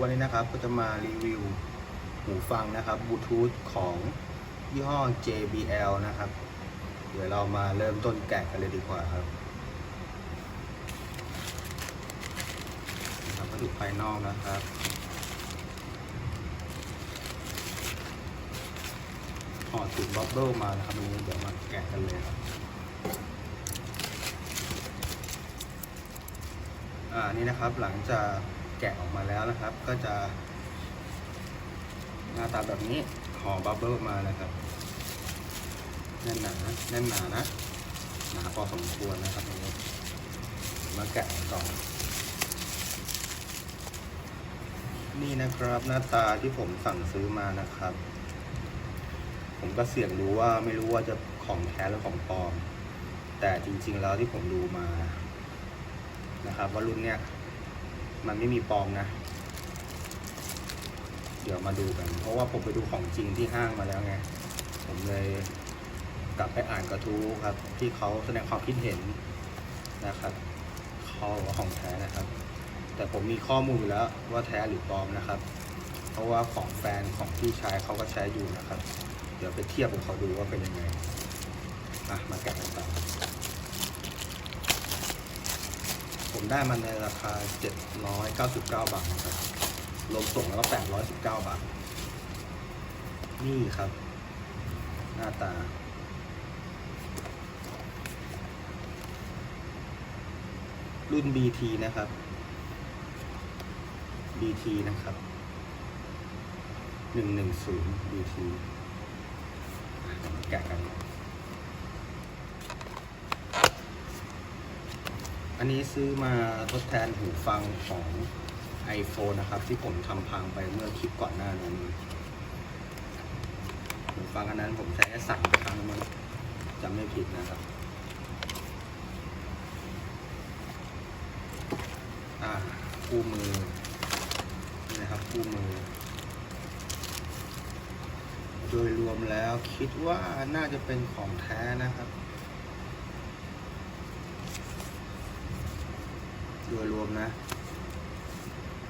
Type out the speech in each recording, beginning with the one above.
วันนี้นะครับก็จะมารีวิวหูฟังนะครับบลูทูธของยี่ห้อ JBL นะครับ เดี๋ยวเรามาเริ่มต้นแกะกันเลยดีกว่าครับนะครับวัตถุภายนอกนะครับห่อถุงบับเบิ้ลมานะครับเดี๋ยวมาแกะกันเลยครับอ่านี่นะครับหลังจาก แกะออกมาแล้วนะครับ ก็จะ หน้าตาแบบนี้ห่อบับเบิ้ลมานะครับแน่นหนาแน่นหนานะหนาพอสมควรนะครับนนี้มาแกะก่อนนี่นะครับหน้าตาที่ผมสั่งซื้อมานะครับ ผมก็เสี่ยงดูว่าไม่รู้ว่าจะของแท้หรือของปลอม แต่จริง ๆ แล้วที่ผมดูมานะครับ ว่ารุ่นเนี้ย มันไม่มีปลอมนะ เดี๋ยวมาดูกัน เพราะว่าผมไปดูของจริงที่ห้างมาแล้วไง ผมเลยกลับไปอ่านกระทู้ครับ ที่เขาแสดงความคิดเห็นนะครับเขาบอกว่าของแท้นะครับ แต่ผมมีข้อมูลแล้วว่าแท้หรือปลอมนะครับ เพราะว่าของแฟนของพี่ชายเขาก็ใช้อยู่นะครับ เดี๋ยวไปเทียบกับเขาดูว่าเป็นยังไงอะมาแกะกันต่อ ผมได้มันในราคา 799 บาทครับรวมส่งแล้วก็819 บาท นี่ครับ หน้าตา รุ่น BT นะครับ BT นะครับ 110 BT แกะกัน อันนี้ซื้อมาทดแทนหูฟังของ iPhone นะครับ ที่ผมทำพังไปเมื่อคลิปก่อนหน้านั้นหูฟังอันนั้นผมใช้แค่สั่งครั้งมันจำไม่ผิดนะครับอ่าคู่มือนี่นะครับคู่มือ โดยรวมแล้วคิดว่าน่าจะเป็นของแท้นะครับ โดยรวมนะ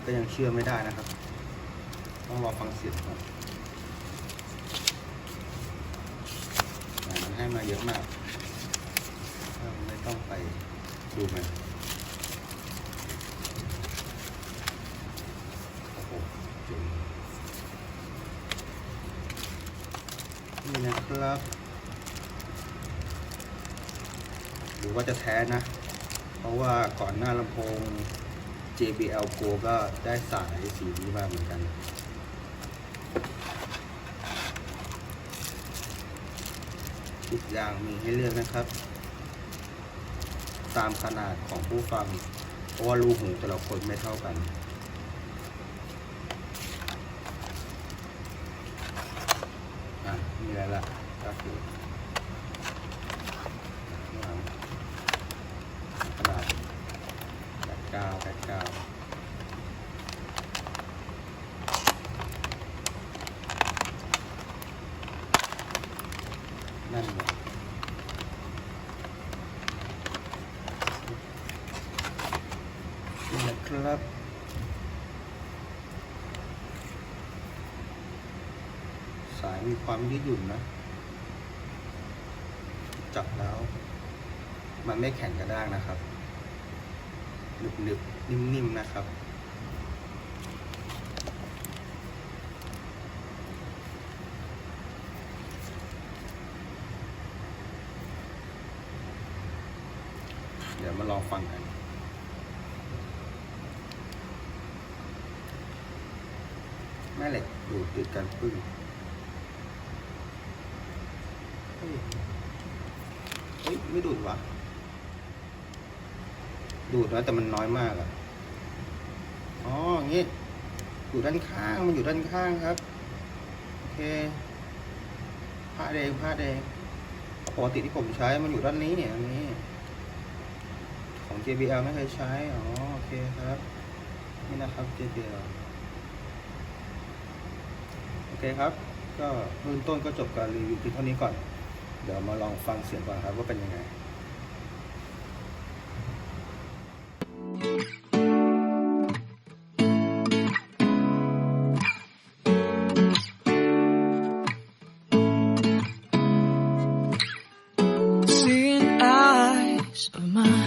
ก็ยังเชื่อไม่ได้นะครับ ต้องรอฟังเสียงก่อนมันให้มาเยอะมาก ไม่ต้องไปดูมันโอ้โหเจ๋งนี่นะครับ หรือว่าจะแท้นะ เพราะว่าก่อนหน้าลำโพง JBL Go ก็ได้สายสีนี้มาเหมือนกัน ทุกอย่างมีให้เลือกนะครับ ตามขนาดของผู้ฟัง เพราะว่ารูหูแต่ละคนไม่เท่ากันอะมีอะไรล่ะก็คือวางขนาดแปดเก้าแปดเก้านั่นแหละ นะครับ สายมีความยืดหยุ่นนะ จับแล้ว มันไม่แข็งกระด้างนะครับหนึบๆนิ่มๆนะครับ เดี๋ยวมาลองฟังกัน ม่เหล็กดูดติดกันปึ้งเฮ้ยไม่ดูดวะดูดนะแต่มันน้อยมากอะอ๋ออย่างงี้อยู่ด้านข้างมันอยู่ด้านข้างครับโอเคพลาดงพลาดงปกติที่ผมใช้มันอยู่ด้านนี้เนี่ยอันนี้ของ JBL ไม่เคยใช้ อ๋อ โอเคครับ นี่นะครับ JBL โอเคครับ ก็เบื้องต้นก็จบการรีวิวเพียงเท่านี้ก่อน เดี๋ยวมาลองฟังเสียงก่อนครับว่าเป็นยังไง of mine.